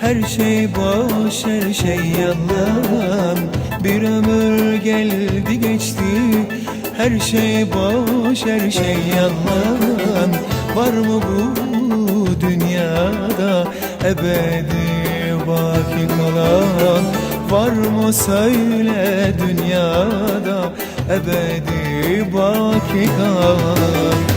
Her şey boş her şey yalan. Bir ömür geldi geçti. Her şey boş her şey yalan. Var mı bu dünyada ebedi baki kalan? Var mı söyle dünyada ebedi baki kalan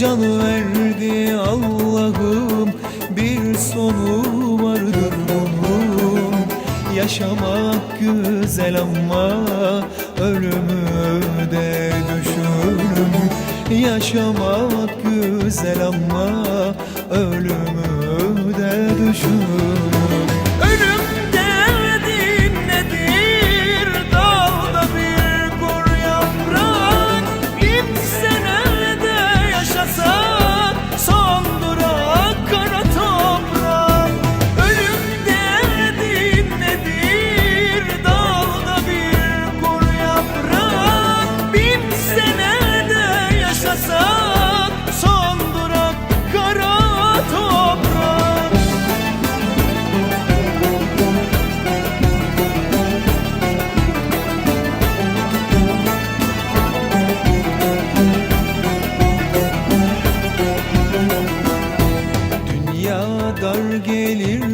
Canı verdi Allah'ım. Bir sonu vardır bunun. Yaşamak güzel ama ölümü de düşünün. Yaşamak güzel ama ölümü de düşünün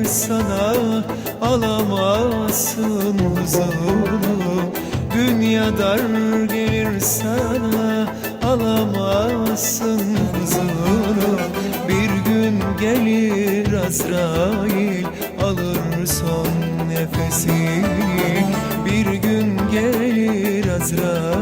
sana alamazsın huzuru Dünya dar gelir sana alamazsın huzuru Bir gün gelir Azrail alır son nefesini Bir gün gelir Azrail